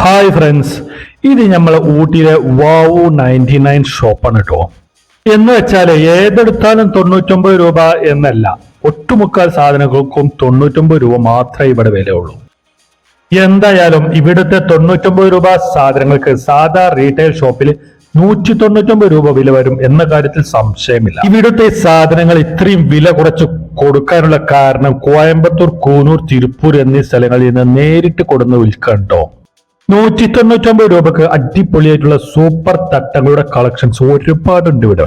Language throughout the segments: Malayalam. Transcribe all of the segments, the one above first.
ഹായ് ഫ്രണ്ട്സ് ഇത് നമ്മൾ ഊട്ടിയിലെ വാവു നയന്റി നയൻ ഷോപ്പാണ് കേട്ടോ എന്ന് വെച്ചാൽ ഏതെടുത്താലും തൊണ്ണൂറ്റൊമ്പത് രൂപ എന്നല്ല ഒട്ടുമുക്കാൽ സാധനങ്ങൾക്കും തൊണ്ണൂറ്റൊമ്പത് രൂപ മാത്രമേ ഇവിടെ വിലയുള്ളൂ. എന്തായാലും ഇവിടുത്തെ തൊണ്ണൂറ്റൊമ്പത് രൂപ സാധനങ്ങൾക്ക് സാധാ റീറ്റെയിൽ ഷോപ്പിൽ നൂറ്റി തൊണ്ണൂറ്റൊമ്പത് രൂപ വില വരും എന്ന കാര്യത്തിൽ സംശയമില്ല. ഇവിടുത്തെ സാധനങ്ങൾ ഇത്രയും വില കുറച്ച് കൊടുക്കാനുള്ള കാരണം കോയമ്പത്തൂർ കൂനൂർ തിരുപ്പൂർ എന്നീ സ്ഥലങ്ങളിൽ നിന്ന് നേരിട്ട് കൊടുന്ന് വിൽക്കണ്ടോ നൂറ്റി തൊണ്ണൂറ്റൊമ്പത് രൂപക്ക് അടിപൊളിയായിട്ടുള്ള സൂപ്പർ തട്ടങ്ങളുടെ കളക്ഷൻസ് ഒരുപാടുണ്ട് ഇവിടെ.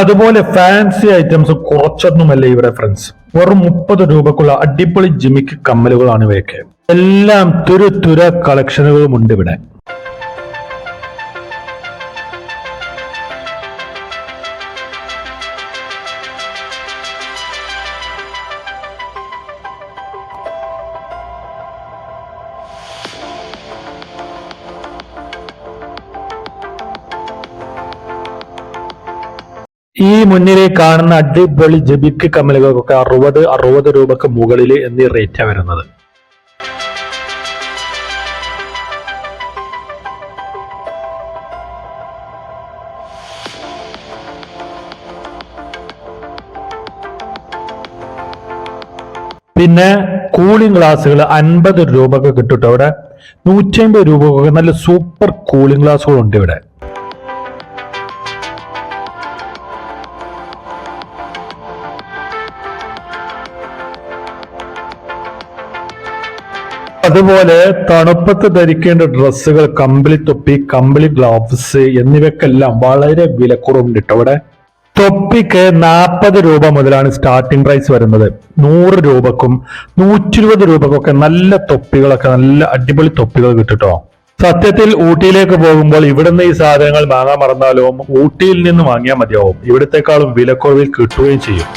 അതുപോലെ ഫാൻസി ഐറ്റംസ് കുറച്ചൊന്നുമല്ല ഇവിടെ ഫ്രണ്ട്സ് വെറും മുപ്പത് രൂപക്കുള്ള അടിപൊളി ജിമിക്ക് കമ്മലുകളാണ് ഇവയൊക്കെ. എല്ലാം തുരു തുര കളക്ഷനുകളും ഉണ്ട് ഇവിടെ. ഈ മുന്നിലെ കാണുന്ന അടിപൊളി ജബിക്ക് കമ്മലുകൾക്കൊക്കെ അറുപത് അറുപത് രൂപക്ക് മുകളിൽ എന്നീ റേറ്റാണ് വരുന്നത്? പിന്നെ കൂളിംഗ് ഗ്ലാസ്സുകൾ അൻപത് രൂപക്ക് കിട്ടും ഇവിടെ നൂറ്റി അമ്പത് രൂപക്കൊക്കെ നല്ല സൂപ്പർ കൂളിംഗ് ഗ്ലാസുകൾ ഉണ്ട് ഇവിടെ. അതുപോലെ തണുപ്പത്ത് ധരിക്കേണ്ട ഡ്രസ്സുകൾ കമ്പിളി തൊപ്പി കമ്പിളി ഗ്ലൗസ് എന്നിവയ്ക്കെല്ലാം വളരെ വിലക്കുറവുണ്ട് കേട്ടോ അവിടെ തൊപ്പിക്ക് നാൽപ്പത് രൂപ മുതലാണ് സ്റ്റാർട്ടിംഗ് പ്രൈസ് വരുന്നത്. നൂറ് രൂപക്കും നൂറ്റി ഇരുപത് രൂപക്കൊക്കെ നല്ല തൊപ്പികളൊക്കെ നല്ല അടിപൊളി തൊപ്പികൾ കിട്ടുട്ടോ. സത്യത്തിൽ ഊട്ടിയിലേക്ക് പോകുമ്പോൾ ഇവിടുന്ന് ഈ സാധനങ്ങൾ വാങ്ങാൻ മറന്നാലും ഊട്ടിയിൽ നിന്ന് വാങ്ങിയാൽ മതിയാവും. ഇവിടത്തെക്കാളും വിലക്കുറവിൽ കിട്ടുകയും ചെയ്യും.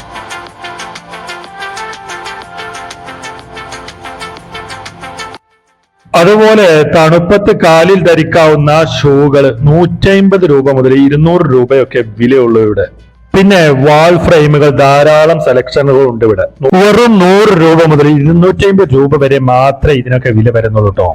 അതുപോലെ തണുപ്പത്ത് കാലിൽ ധരിക്കാവുന്ന ഷൂകൾ നൂറ്റമ്പത് രൂപ മുതൽ ഇരുന്നൂറ് രൂപയൊക്കെ വിലയുള്ളൂ ഇവിടെ. പിന്നെ വാൾ ഫ്രെയിമുകൾ ധാരാളം സെലക്ഷനുകൾ ഉണ്ട് ഇവിടെ. വെറും നൂറ് രൂപ മുതൽ ഇരുന്നൂറ്റി അമ്പത് രൂപ വരെ മാത്രമേ ഇതിനൊക്കെ വില വരുന്നുള്ളൂ കേട്ടോ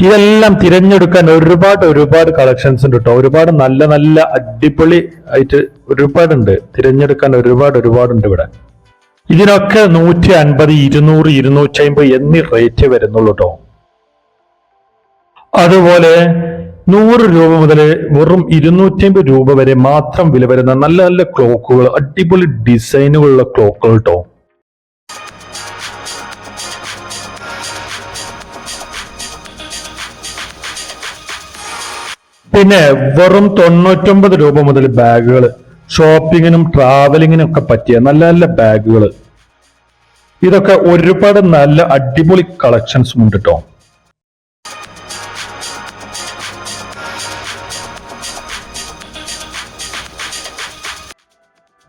ഇതെല്ലാം തിരഞ്ഞെടുക്കാൻ ഒരുപാട് ഒരുപാട് കളക്ഷൻസ് ഉണ്ട് കേട്ടോ ഒരുപാട് നല്ല നല്ല അടിപൊളി ആയിട്ട് ഒരുപാടുണ്ട്. തിരഞ്ഞെടുക്കാൻ ഒരുപാട് ഒരുപാടുണ്ട് ഇവിടെ. ഇതിനൊക്കെ നൂറ്റി അൻപത് ഇരുന്നൂറ് ഇരുന്നൂറ്റി അമ്പത് എന്നീ റേറ്റ് വരുന്നുള്ളൂ കേട്ടോ അതുപോലെ നൂറ് രൂപ മുതൽ വെറും ഇരുന്നൂറ്റി അമ്പത് രൂപ വരെ മാത്രം വില വരുന്ന നല്ല നല്ല ക്ലോക്കുകൾ അടിപൊളി ഡിസൈനുകളുള്ള ക്ലോക്കുകൾ കേട്ടോ പിന്നെ വെറും തൊണ്ണൂറ്റൊമ്പത് രൂപ മുതൽ ബാഗുകൾ ഷോപ്പിങ്ങിനും ട്രാവലിങ്ങിനും ഒക്കെ പറ്റിയ നല്ല നല്ല ബാഗുകൾ. ഇതൊക്കെ ഒരുപാട് നല്ല അടിപൊളി കളക്ഷൻസ് ഉണ്ട് കേട്ടോ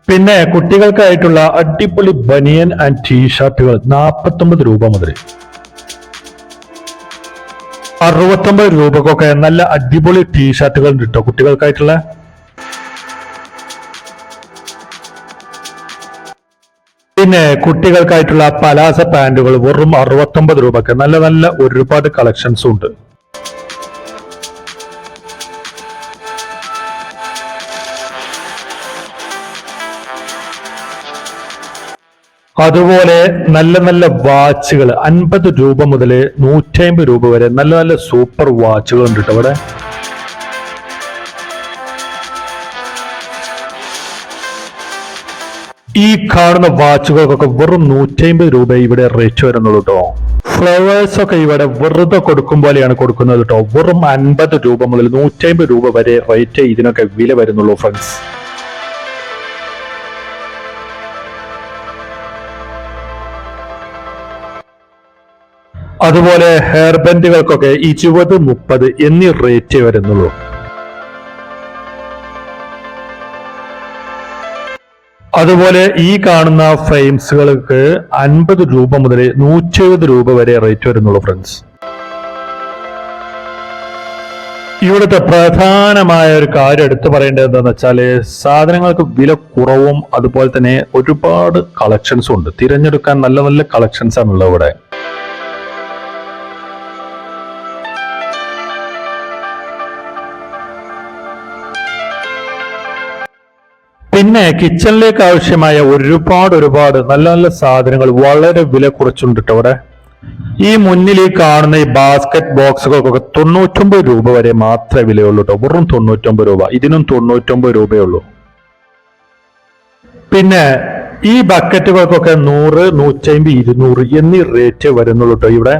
പിന്നെ കുട്ടികൾക്കായിട്ടുള്ള അടിപൊളി ബനിയൻ ആൻഡ് ടീഷർട്ടുകൾ നാൽപ്പത്തൊമ്പത് രൂപ മുതൽ. അറുപത്തൊമ്പത് രൂപക്കൊക്കെ നല്ല അടിപൊളി ടീഷർട്ടുകൾ ഉണ്ട് കേട്ടോ കുട്ടികൾക്കായിട്ടുള്ള. പിന്നെ കുട്ടികൾക്കായിട്ടുള്ള പലാസ പാന്റുകൾ വെറും അറുപത്തൊമ്പത് രൂപക്ക് നല്ല നല്ല ഒരുപാട് കളക്ഷൻസും ഉണ്ട്. അതുപോലെ നല്ല നല്ല വാച്ചുകൾ അൻപത് രൂപ മുതൽ നൂറ്റമ്പത് രൂപ വരെ നല്ല നല്ല സൂപ്പർ വാച്ചുകൾ ഉണ്ട് കേട്ടോ ഇവിടെ ഈ കാണുന്ന വാച്ചുകൾക്കൊക്കെ വെറും നൂറ്റമ്പത് രൂപ ഇവിടെ റേറ്റ് വരുന്നുള്ളൂ കേട്ടോ ഫ്ലവേഴ്സ് ഒക്കെ ഇവിടെ വെറുതെ കൊടുക്കും പോലെയാണ് കൊടുക്കുന്നത് കേട്ടോ വെറും അൻപത് രൂപ മുതൽ നൂറ്റമ്പത് രൂപ വരെ റേറ്റ് ഇതിനൊക്കെ വില വരുന്നുള്ളൂ ഫ്രണ്ട്സ് അതുപോലെ ഹെയർ ബാൻഡുകൾക്കൊക്കെ ഇരുപത് മുപ്പത് എന്നീ റേറ്റ് വരുന്നുള്ളൂ. അതുപോലെ ഈ കാണുന്ന ഫ്രെയിംസുകൾക്ക് അൻപത് രൂപ മുതൽ നൂറ്റി എഴുപത് രൂപ വരെ റേറ്റ് വരുന്നുള്ളൂ ഫ്രണ്ട്സ് ഇവിടുത്തെ പ്രധാനമായ ഒരു കാര്യം എടുത്തു പറയേണ്ടത് എന്താണെന്ന് വെച്ചാൽ സാധനങ്ങൾക്ക് വില കുറവും അതുപോലെ തന്നെ ഒരുപാട് കളക്ഷൻസും ഉണ്ട്. തിരഞ്ഞെടുക്കാൻ നല്ല നല്ല കളക്ഷൻസ് ആണുള്ളത് ഇവിടെ. പിന്നെ കിച്ചണിലേക്ക് ആവശ്യമായ ഒരുപാട് ഒരുപാട് നല്ല നല്ല സാധനങ്ങൾ വളരെ വില കുറച്ചുണ്ട് അവിടെ. ഈ മുന്നിൽ ഈ കാണുന്ന ഈ ബാസ്ക്കറ്റ് ബോക്സുകൾക്കൊക്കെ തൊണ്ണൂറ്റൊമ്പത് രൂപ വരെ മാത്രമേ വിലയുള്ളൂ കേട്ടോ വെറും തൊണ്ണൂറ്റൊമ്പത് രൂപ. ഇതിനും തൊണ്ണൂറ്റൊമ്പത് രൂപയുള്ളൂ പിന്നെ ഈ ബക്കറ്റുകൾക്കൊക്കെ നൂറ് നൂറ്റമ്പത് ഇരുന്നൂറ് എന്നീ റേറ്റ് വരുന്നുള്ളൂ കേട്ടോ ഇവിടെ.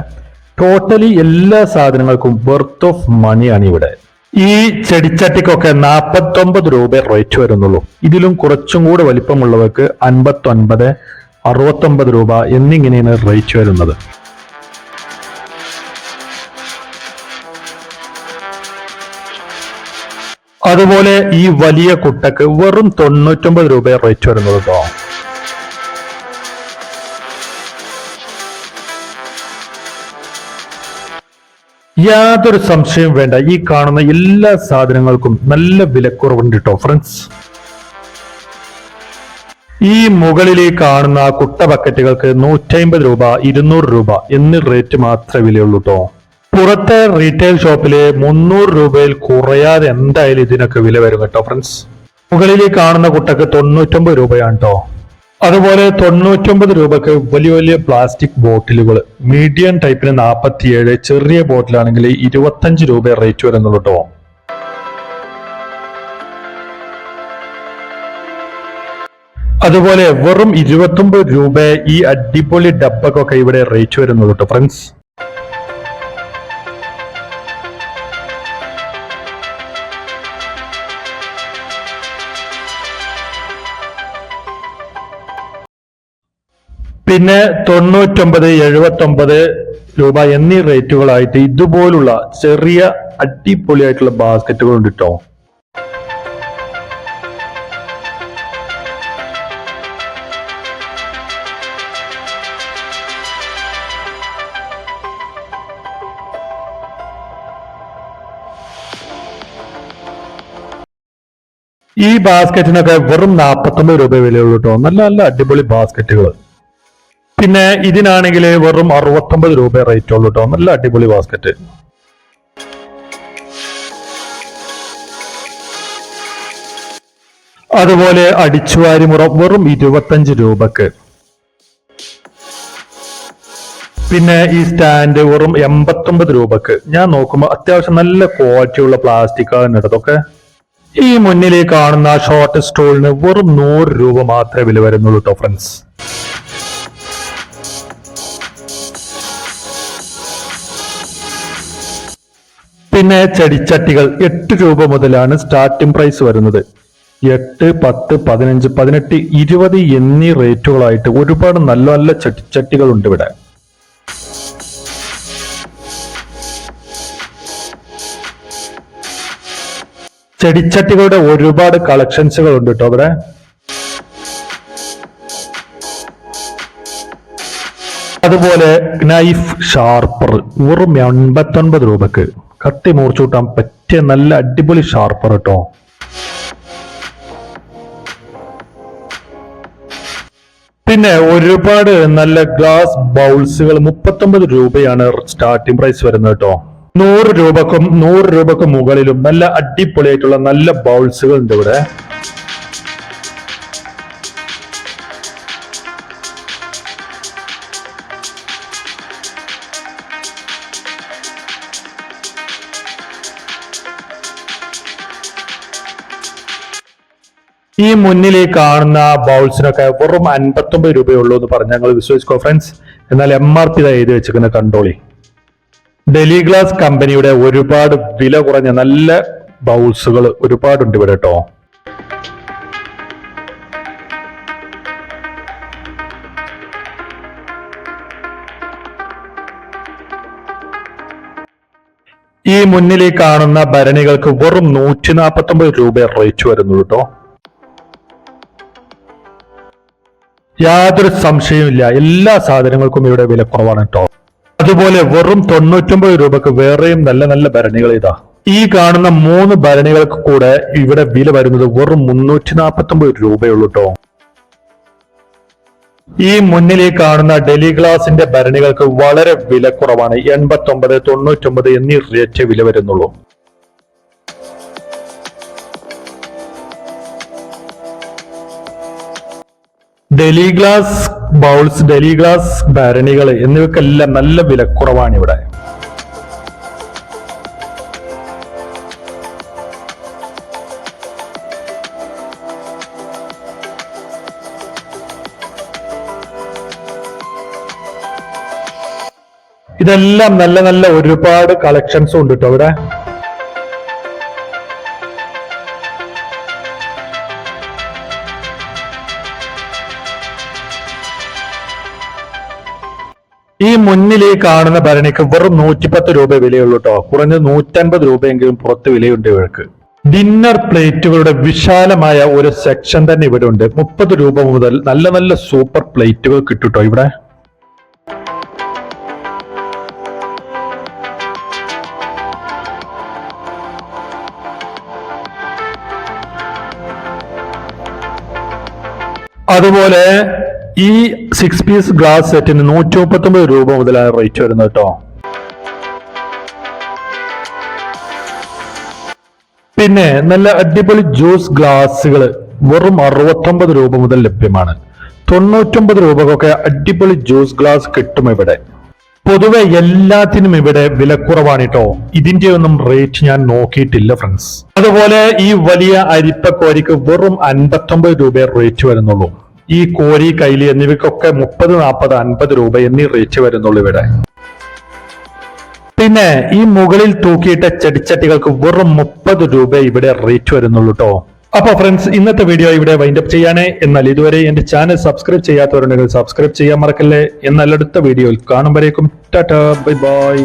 ടോട്ടലി എല്ലാ സാധനങ്ങൾക്കും വെർത്ത് ഓഫ് മണിയാണ് ഇവിടെ. ഈ ചെടിച്ചട്ടിക്കൊക്കെ നാൽപ്പത്തൊമ്പത് രൂപ റേറ്റ് വരുന്നുള്ളൂ. ഇതിലും കുറച്ചും കൂടെ വലിപ്പമുള്ളവർക്ക് അൻപത്തൊൻപത് അറുപത്തൊമ്പത് രൂപ എന്നിങ്ങനെയാണ് റേറ്റ് വരുന്നത്. അതുപോലെ ഈ വലിയ കുട്ടക്ക് വെറും തൊണ്ണൂറ്റൊമ്പത് രൂപ റേറ്റ് വരുന്നത് കേട്ടോ യാതൊരു സംശയവും വേണ്ട. ഈ കാണുന്ന എല്ലാ സാധനങ്ങൾക്കും നല്ല വിലക്കുറവുണ്ട് കേട്ടോ ഫ്രണ്ട്സ് ഈ മുകളിൽ കാണുന്ന കുട്ട ബക്കറ്റുകൾക്ക് നൂറ്റമ്പത് രൂപ ഇരുന്നൂറ് രൂപ എന്നീ റേറ്റ് മാത്രമേ വിലയുള്ളൂ കേട്ടോ പുറത്തെ റീറ്റെയിൽ ഷോപ്പിൽ മുന്നൂറ് രൂപയിൽ കുറയാതെ എന്തായാലും ഇതിനൊക്കെ വില വരും കേട്ടോ ഫ്രണ്ട്സ് മുകളിൽ കാണുന്ന കുട്ടക്ക് തൊണ്ണൂറ്റൊമ്പത് രൂപയാണ് കേട്ടോ അതുപോലെ തൊണ്ണൂറ്റൊമ്പത് രൂപക്ക് വലിയ വലിയ പ്ലാസ്റ്റിക് ബോട്ടിലുകൾ മീഡിയം ടൈപ്പിന് നാൽപ്പത്തിയേഴ് ചെറിയ ബോട്ടിലാണെങ്കിൽ ഇരുപത്തഞ്ച് രൂപ റേറ്റ് വരുന്നുള്ളൂ കേട്ടോ അതുപോലെ വെറും ഇരുപത്തൊമ്പത് രൂപ ഈ അടിപൊളി ഡബ്ബക്കൊക്കെ ഇവിടെ റേറ്റ് വരുന്നുള്ളൂ ഫ്രണ്ട്സ് പിന്നെ തൊണ്ണൂറ്റൊമ്പത് എഴുപത്തൊമ്പത് രൂപ എന്നീ റേറ്റുകളായിട്ട് ഇതുപോലുള്ള ചെറിയ അടിപൊളിയായിട്ടുള്ള ബാസ്ക്കറ്റുകൾ ഉണ്ട് കേട്ടോ ഈ ബാസ്ക്കറ്റിനൊക്കെ വെറും നാൽപ്പത്തൊമ്പത് രൂപ വിലയുള്ളൂ കേട്ടോ നല്ല നല്ല അടിപൊളി ബാസ്ക്കറ്റുകൾ പിന്നെ ഇതിനാണെങ്കിൽ വെറും അറുപത്തൊമ്പത് രൂപ റേറ്റ് ഉള്ളൂ കേട്ടോ നല്ല അടിപൊളി ബാസ്ക്കറ്റ് അതുപോലെ അടിച്ചുവാരിമുറ വെറും ഇരുപത്തഞ്ച് രൂപക്ക്. പിന്നെ ഈ സ്റ്റാൻഡ് വെറും എൺപത്തൊമ്പത് രൂപക്ക്. ഞാൻ നോക്കുമ്പോൾ അത്യാവശ്യം നല്ല ക്വാളിറ്റി ഉള്ള പ്ലാസ്റ്റിക് ആണ് എടുത്തൊക്കെ ഈ മുന്നിലേക്ക് കാണുന്ന ഷോർട്ട് സ്റ്റോളിന് വെറും നൂറ് രൂപ മാത്രമേ വില വരുന്നുള്ളൂ കേട്ടോ ഫ്രണ്ട്സ് പിന്നെ ചെടിച്ചട്ടികൾ എട്ട് രൂപ മുതലാണ് സ്റ്റാർട്ടിംഗ് പ്രൈസ് വരുന്നത്. എട്ട് പത്ത് പതിനഞ്ച് പതിനെട്ട് ഇരുപത് എന്നീ റേറ്റുകളായിട്ട് ഒരുപാട് നല്ല നല്ല ചെടിച്ചട്ടികൾ ഉണ്ട് ഇവിടെ. ചെടിച്ചട്ടികളുടെ ഒരുപാട് കളക്ഷൻസുകൾ ഉണ്ട് കേട്ടോ ഇവിടെ. അതുപോലെ നൈഫ് ഷാർപ്പർ വെറും എൺപത്തൊൻപത് രൂപക്ക്. കത്തി മൂർച്ചൂട്ടാൻ പറ്റിയ നല്ല അടിപൊളി ഷാർപ്പർ കേട്ടോ പിന്നെ ഒരുപാട് നല്ല ഗ്ലാസ് ബൗൾസുകൾ മുപ്പത്തൊമ്പത് രൂപയാണ് സ്റ്റാർട്ടിംഗ് പ്രൈസ് വരുന്നത് കേട്ടോ നൂറ് രൂപക്കും നൂറ് രൂപക്കും മുകളിലും നല്ല അടിപൊളിയായിട്ടുള്ള നല്ല ബൗൾസുകൾ ഉണ്ട് ഇവിടെ. ഈ മുന്നിൽ കാണുന്ന ബൗൾസിനൊക്കെ വെറും അൻപത്തൊമ്പത് രൂപയുള്ളൂ എന്ന് പറഞ്ഞ് ഞങ്ങൾ വിശ്വസിക്കോ ഫ്രണ്ട്സ് എന്നാൽ എം ആർ പി എഴുതി വെച്ചിരിക്കുന്ന കണ്ടോളി. ഡെലി ഗ്ലാസ് കമ്പനിയുടെ ഒരുപാട് വില കുറഞ്ഞ നല്ല ബൗൾസുകൾ ഒരുപാടുണ്ട് ഇവിടെ കേട്ടോ. ഈ മുന്നിൽ കാണുന്ന ഭരണികൾക്ക് വെറും നൂറ്റി നാൽപ്പത്തി ഒമ്പത് രൂപ റേറ്റ് വരുന്നുള്ളൂ കേട്ടോ. യാതൊരു സംശയമില്ല എല്ലാ സാധനങ്ങൾക്കും ഇവിടെ വില കുറവാണ് കേട്ടോ അതുപോലെ വെറും തൊണ്ണൂറ്റൊമ്പത് രൂപക്ക് വേറെയും നല്ല നല്ല ഭരണികൾ ഇതാ. ഈ കാണുന്ന മൂന്ന് ഭരണികൾക്ക് കൂടെ ഇവിടെ വില വരുന്നത് വെറും മുന്നൂറ്റി നാൽപ്പത്തി ഒമ്പത് രൂപയുള്ളൂ കേട്ടോ ഈ മുന്നിൽ ഈ കാണുന്ന ഡെലി ഗ്ലാസിന്റെ ഭരണികൾക്ക് വളരെ വില കുറവാണ്. എൺപത്തി ഒമ്പത് തൊണ്ണൂറ്റൊമ്പത് എന്നീ റേറ്റ് വില വരുന്നുള്ളൂ. Deli glass bowls deli glass ഭരണികൾ എന്നിവക്കെല്ലാം നല്ല വിലക്കുറവാണ് ഇവിടെ. ഇതെല്ലാം നല്ല നല്ല ഒരുപാട് കളക്ഷൻസും ഉണ്ട് കേട്ടോ ഇവിടെ. മുന്നിൽ കാണുന്ന ഭരണിക്ക് വെറും നൂറ്റിപ്പത്ത് രൂപ വിലയുള്ളൂ കേട്ടോ കുറഞ്ഞ നൂറ്റൻപത് രൂപയെങ്കിലും പുറത്ത് വിലയുണ്ട് ഇവർക്ക് ഡിന്നർ പ്ലേറ്റുകളുടെ വിശാലമായ ഒരു സെക്ഷൻ തന്നെ ഇവിടെ ഉണ്ട്. മുപ്പത് രൂപ മുതൽ നല്ല നല്ല സൂപ്പർ പ്ലേറ്റുകൾ കിട്ടുട്ടോ ഇവിടെ. അതുപോലെ ഈ സിക്സ് പീസ് ഗ്ലാസ് സെറ്റിന് നൂറ്റി മുപ്പത്തൊമ്പത് രൂപ മുതലാണ് റേറ്റ് വരുന്നത് കേട്ടോ പിന്നെ നല്ല അടിപൊളി ജ്യൂസ് ഗ്ലാസ്സുകൾ വെറും അറുപത്തൊമ്പത് രൂപ മുതൽ ലഭ്യമാണ്. തൊണ്ണൂറ്റൊമ്പത് രൂപക്കൊക്കെ അടിപൊളി ജ്യൂസ് ഗ്ലാസ് കിട്ടും ഇവിടെ. പൊതുവെ എല്ലാത്തിനും ഇവിടെ വിലക്കുറവാണ് കേട്ടോ ഇതിന്റെ ഒന്നും റേറ്റ് ഞാൻ നോക്കിയിട്ടില്ല ഫ്രണ്ട്സ് അതുപോലെ ഈ വലിയ അരിപ്പക്കോരിക്ക് വെറും അൻപത്തൊമ്പത് രൂപ റേറ്റ് വരുന്നുള്ളൂ. ഈ കോരി കൈലി എന്നിവയ്ക്കൊക്കെ മുപ്പത് നാൽപ്പത് അൻപത് രൂപ എന്നീ റേറ്റ് വരുന്നുള്ളൂ ഇവിടെ. പിന്നെ ഈ മുകളിൽ തൂക്കിയിട്ട ചെടിച്ചട്ടികൾക്ക് വെറും മുപ്പത് രൂപ ഇവിടെ റേറ്റ് വരുന്നുള്ളൂ കേട്ടോ അപ്പൊ ഫ്രണ്ട്സ് ഇന്നത്തെ വീഡിയോ ഇവിടെ വൈൻഡപ്പ് ചെയ്യാനേ എന്നാൽ ഇതുവരെ എന്റെ ചാനൽ സബ്സ്ക്രൈബ് ചെയ്യാത്തവരുണ്ടെങ്കിൽ സബ്സ്ക്രൈബ് ചെയ്യാൻ മറക്കല്ലേ. എന്നാൽ അടുത്ത വീഡിയോയിൽ കാണുമ്പോഴേക്കും ടാറ്റാ ബൈ ബൈ